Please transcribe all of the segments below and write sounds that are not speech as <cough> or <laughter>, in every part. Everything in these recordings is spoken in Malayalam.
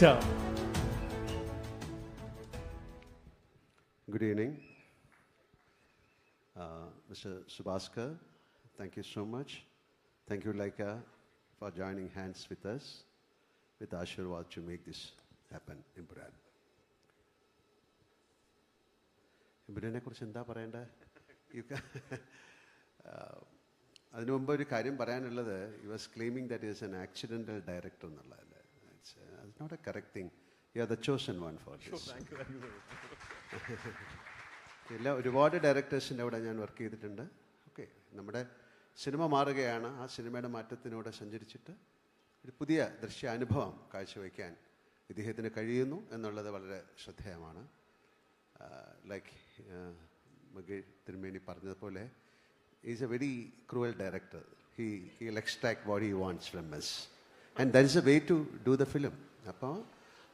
director. Good evening. Uh, Mr. Subhaskar, thank you so much. Thank you, Laika, for joining hands with us, with Ashirwad to make this happen in Buran. ഇമ്പുരാനെ കുറിച്ച് എന്താ പറയേണ്ടത് <laughs> യു അതിനു മുമ്പ് ഒരു കാര്യം പറയാനുള്ളത് you was claiming that is an accidental director എന്നുള്ളതല്ലേ it's not a correct thing you are the chosen one for this എല്ലാ ഒരുപാട് ഡയറക്ടേഴ്സിന്റെ അവിടെ ഞാൻ വർക്ക് ചെയ്തിട്ടുണ്ട്. ഓക്കെ നമ്മുടെ സിനിമ മാറുകയാണ്. ആ സിനിമയുടെ മാറ്റത്തിനൂടെ സഞ്ചരിച്ചിട്ട് ഒരു പുതിയ ദൃശ്യാനുഭവം കാഴ്ചവെക്കാൻ ഇദ്ദേഹത്തിന് കഴിയുന്നു എന്നുള്ളത് വളരെ ശ്രദ്ധേയമാണ്. ലൈക്ക് മകേഷ് തിരുമേനി പറഞ്ഞതുപോലെ is a very cruel director he he will extract what he wants from us and that is a way to do the film അപ്പോൾ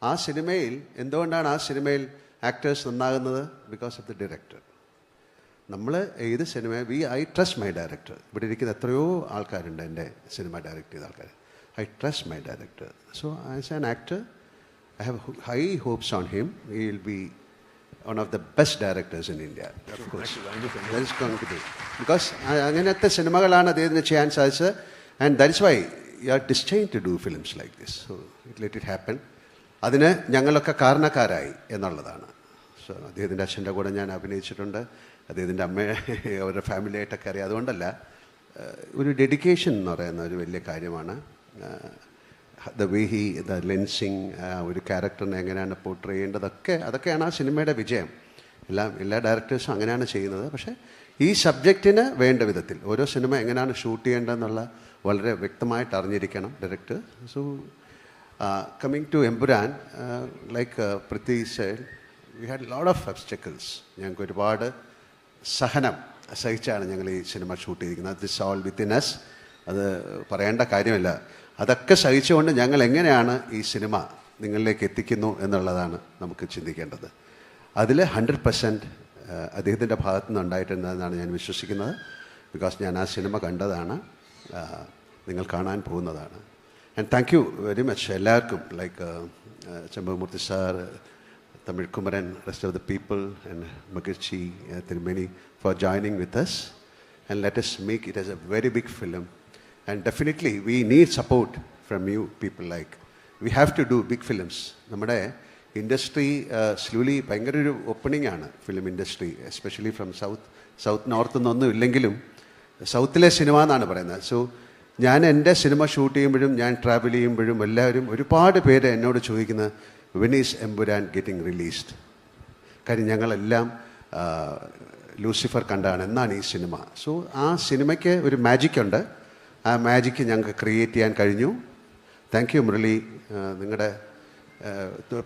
ആ സിനിമയിൽ എന്തുകൊണ്ടാണ് ആ സിനിമയിൽ ആക്ടേഴ്സ് നന്നാകുന്നത്? ബിക്കോസ് ഓഫ് ദി ഡയറക്ടർ നമ്മൾ ഏത് cinema we I trust my director ഇവിടെ ഇരിക്കുന്ന എത്രയോ ആൾക്കാരുണ്ട് എന്റെ സിനിമ ഡയറക്റ്റ് ചെയ്ത ആൾക്കാർ I trust my director so as an actor I have high hopes on him he will be one of the best directors in India because അങ്ങനത്തെ സിനിമകളാണ് അദ്ദേഹത്തിന് ചെയ്യാൻ സാധിച്ചത്. And that's why you are destined to do films like this so it let it happen അതിന് ഞങ്ങളൊക്കെ കാരണക്കാരായി എന്നുള്ളതാണ്. സോ അദ്ദേഹത്തിന്റെ അച്ഛന്റെ കൂടെ ഞാൻ അഭിനയിച്ചിട്ടുണ്ട്. അദ്ദേഹത്തിന്റെ അമ്മ അവരുടെ ഫാമിലിയായിട്ടൊക്കെ അറിയാം. അതുകൊണ്ടല്ല ഒരു ഡെഡിക്കേഷൻ എന്ന് പറയുന്ന ഒരു വലിയ കാര്യമാണ്. The way he the lensing ഒരു ക്യാരക്ടറിനെ എങ്ങനെയാണ് പോർട്ട്രേ ചെയ്യേണ്ടതൊക്കെ അതൊക്കെയാണ് ആ സിനിമയുടെ വിജയം. എല്ലാം എല്ലാ ഡയറക്ടേഴ്സും അങ്ങനെയാണ് ചെയ്യുന്നത്. പക്ഷേ ഈ സബ്ജക്റ്റിന് വേണ്ട വിധത്തിൽ ഓരോ സിനിമ എങ്ങനെയാണ് ഷൂട്ട് ചെയ്യേണ്ടതെന്നുള്ള വളരെ വ്യക്തമായിട്ട് അറിഞ്ഞിരിക്കണം director so coming to Empuraan like പ്രത്യേകിച്ച് we had load of obstacles ഞങ്ങൾക്ക് ഒരുപാട് സഹനം സഹിച്ചാണ് ഞങ്ങൾ ഈ സിനിമ ഷൂട്ട് ചെയ്തിരിക്കുന്നത്. ദിസ് ഓൾ വിത്തിൻ എസ് അത് പറയേണ്ട കാര്യമില്ല. അതൊക്കെ സഹിച്ചുകൊണ്ട് ഞങ്ങൾ എങ്ങനെയാണ് ഈ സിനിമ നിങ്ങളിലേക്ക് എത്തിക്കുന്നു എന്നുള്ളതാണ് നമുക്ക് ചിന്തിക്കേണ്ടത്. അതിൽ ഹൺഡ്രഡ് പെർസെന്റ് അദ്ദേഹത്തിന്റെ ഭാഗത്തു നിന്ന് ഉണ്ടായിട്ടുണ്ടെന്നാണ് ഞാൻ വിശ്വസിക്കുന്നത്. ബിക്കോസ് ഞാൻ ആ സിനിമ കണ്ടതാണ്. ആ, നിങ്ങൾ കാണാൻ പോകുന്നതാണ്. And thank you very much എല്ലാവർക്കും like Chembamoorthy sir Tamil Kumaran rest of the people and Magizhchi Thirumeni for joining with us and let us make it as a very big film and definitely we need support from you people like we have to do big films നമ്മുടെ ഇൻഡസ്ട്രി സ്ലൂലി ഭയങ്കര ഒരു ഓപ്പണിംഗ് ആണ് film industry especially from south south north നിന്നൊന്നും ഇല്ലെങ്കിലും സൗത്തിലെ സിനിമ എന്നാണ് പറയുന്നത്. സോ ഞാൻ എന്റെ സിനിമ ഷൂട്ട് ചെയ്യുമ്പോഴും ഞാൻ ട്രാവൽ ചെയ്യുമ്പോഴും എല്ലാവരും ഒരുപാട് പേര് എന്നോട് ചോദിക്കുന്നത് വിനീസ് എംപുരാൻ ഗെറ്റിംഗ് റിലീസ്ഡ് കാര്യം ഞങ്ങളെല്ലാം ലൂസിഫർ കണ്ടാണ്. എന്നാണ് ഈ സിനിമ. സോ ആ സിനിമയ്ക്ക് ഒരു മാജിക് ഉണ്ട്. ആ മാജിക്ക് ഞങ്ങൾക്ക് ക്രിയേറ്റ് ചെയ്യാൻ കഴിഞ്ഞു. Thank you Murali. നിങ്ങളുടെ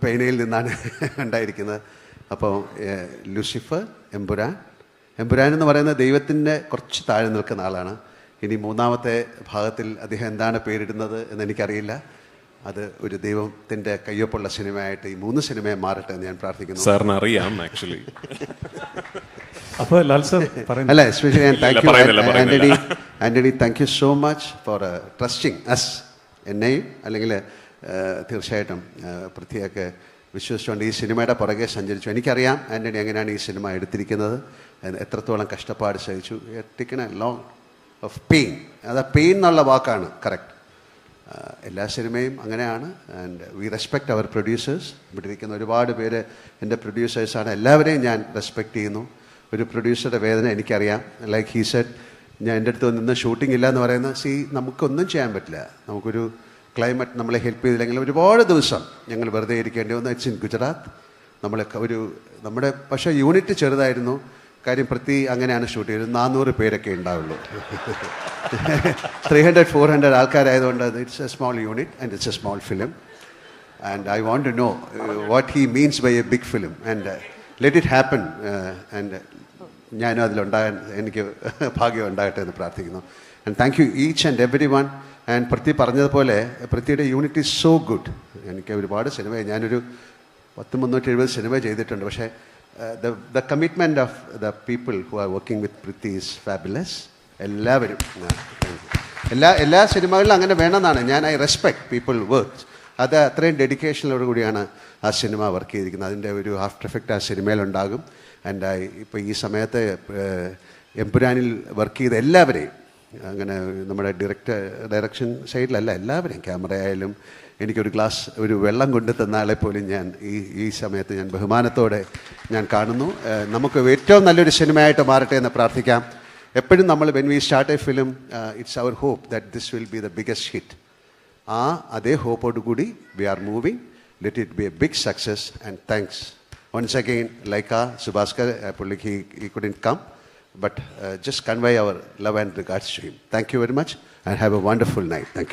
പേനയിൽ നിന്നാണ് <laughs> ഉണ്ടായിരിക്കുന്നത്. അപ്പോൾ ലൂസിഫർ എംബുരാൻ എംബുരാൻ എന്ന് പറയുന്നത് ദൈവത്തിന്റെ കുറച്ച് താഴെ നിൽക്കുന്ന ആളാണ്. ഇനി മൂന്നാമത്തെ ഭാഗത്തിൽ അദ്ദേഹം എന്താണ് പേരിടുന്നത് എന്ന് എനിക്കറിയില്ല. അത് ഒരു ദൈവത്തിന്റെ കയ്യൊപ്പുള്ള സിനിമയായിട്ട് ഈ മൂന്ന് സിനിമയെ മാറട്ടെ എന്ന് ഞാൻ പ്രാർത്ഥിക്കുന്നു. സാറിന് അറിയാം ആക്ച്വലി <laughs> അപ്പോൾ ലാൽ സർ പറയുന്നു. അല്ല എസ്പെഷ്യലി ഞാൻ thank you. Antony Antony Antony Antony thank you so much for trusting us എന്നെയും അല്ലെങ്കിൽ തീർച്ചയായിട്ടും പ്രത്യേക പൃഥ്വിയൊക്കെ വിശ്വസിച്ചുകൊണ്ട് ഈ സിനിമയുടെ പുറകെ സഞ്ചരിച്ചു. എനിക്കറിയാം ആന്റണി എങ്ങനെയാണ് ഈ സിനിമ എടുത്തിരിക്കുന്നത്. എത്രത്തോളം കഷ്ടപ്പാട് സഹിച്ചു. ടിക്കണ ലോങ് ഓഫ് പെയിൻ അത് പെയിൻ എന്നുള്ള വാക്കാണ് കറക്റ്റ് എല്ലാ സിനിമയും അങ്ങനെയാണ്. And we respect our producers ഇവിടെ ഇരിക്കുന്ന ഒരുപാട് പേര് എന്റെ പ്രൊഡ്യൂസേഴ്സാണ് എല്ലാവരെയും ഞാൻ റെസ്പെക്റ്റ് ചെയ്യുന്നു. ഒരു പ്രൊഡ്യൂസറുടെ വേദന എനിക്കറിയാം. ലൈക്ക് ഹീ സെറ്റ് ഞാൻ എന്റെ അടുത്ത് നിന്ന് ഷൂട്ടിംഗ് ഇല്ല എന്ന് പറയുന്നത് സി നമുക്കൊന്നും ചെയ്യാൻ പറ്റില്ല. നമുക്കൊരു ക്ലൈമറ്റ് നമ്മളെ ഹെൽപ്പ് ചെയ്തില്ലെങ്കിൽ ഒരുപാട് ദിവസം ഞങ്ങൾ വെറുതെ ഇരിക്കേണ്ടി വന്നു. ഇറ്റ്സ് ഇൻ ഗുജറാത്ത് നമ്മളൊക്കെ ഒരു നമ്മുടെ പക്ഷേ യൂണിറ്റ് ചെറുതായിരുന്നു. കാര്യം പ്രതി അങ്ങനെയാണ് ഷൂട്ട് ചെയ്തത്. നാനൂറ് പേരൊക്കെ ഉണ്ടാവുള്ളൂ. Three hundred four hundred ആൾക്കാരായതുകൊണ്ട് it's a small unit and it's a small film and I want to know what he means by a big film and let it happen and ഞാനും അതിലുണ്ടാകാൻ എനിക്ക് ഭാഗ്യം ഉണ്ടാകട്ടെ എന്ന് പ്രാർത്ഥിക്കുന്നു. And thank you each and every one and പ്രതി പറഞ്ഞതുപോലെ പ്രതിയുടെ യൂണിറ്റ് ഈസ് സോ ഗുഡ് എനിക്ക് ഒരുപാട് സിനിമ ഞാനൊരു പത്ത് മുന്നൂറ്റി എഴുപത് സിനിമ ചെയ്തിട്ടുണ്ട്. പക്ഷേ the the commitment of the people who are working with Prithvi is fabulous. എല്ലാവരും. എല്ലാ എല്ലാ സിനിമകളിലും അങ്ങനെ വേണമെന്നാണ് ഞാൻ ഐ റെസ്പെക്ട് പീപ്പിൾ വർക്ക് അത് അത്രയും ഡെഡിക്കേഷനോട് കൂടിയാണ് ആ സിനിമ വർക്ക് ചെയ്തിരിക്കുന്നത് അതിന്റെ ഒരു ആഫ്റ്റർ എഫക്റ്റ് ആ സിനിമയിലുണ്ടാകും ആൻഡ് ഇപ്പോൾ ഈ സമയത്ത് എംപുരാനിൽ വർക്ക് ചെയ്ത എല്ലാവരെയും അങ്ങനെ നമ്മുടെ ഡിറക്റ്റ് ഡയറക്ഷൻ സൈഡിലല്ല എല്ലാവരെയും ക്യാമറ ആയാലും എനിക്കൊരു ഗ്ലാസ് ഒരു വെള്ളം കൊണ്ടു തന്നാളെ പോലും ഞാൻ ഈ ഈ സമയത്ത് ഞാൻ ബഹുമാനത്തോടെ ഞാൻ കാണുന്നു. നമുക്ക് ഏറ്റവും നല്ലൊരു സിനിമയായിട്ട് മാറട്ടെ എന്ന് പ്രാർത്ഥിക്കാം. എപ്പോഴും നമ്മൾ when we start a film it's our hope that this will be the biggest hit ആ അതേ ഹോപ്പോട് കൂടി we are moving let it be a big success and thanks once again like Subhaskar പുള്ളിക്ക് ഈ കുഡിൻ but uh, just convey our love and regards to him. Thank you very much and have a wonderful night. Thank you.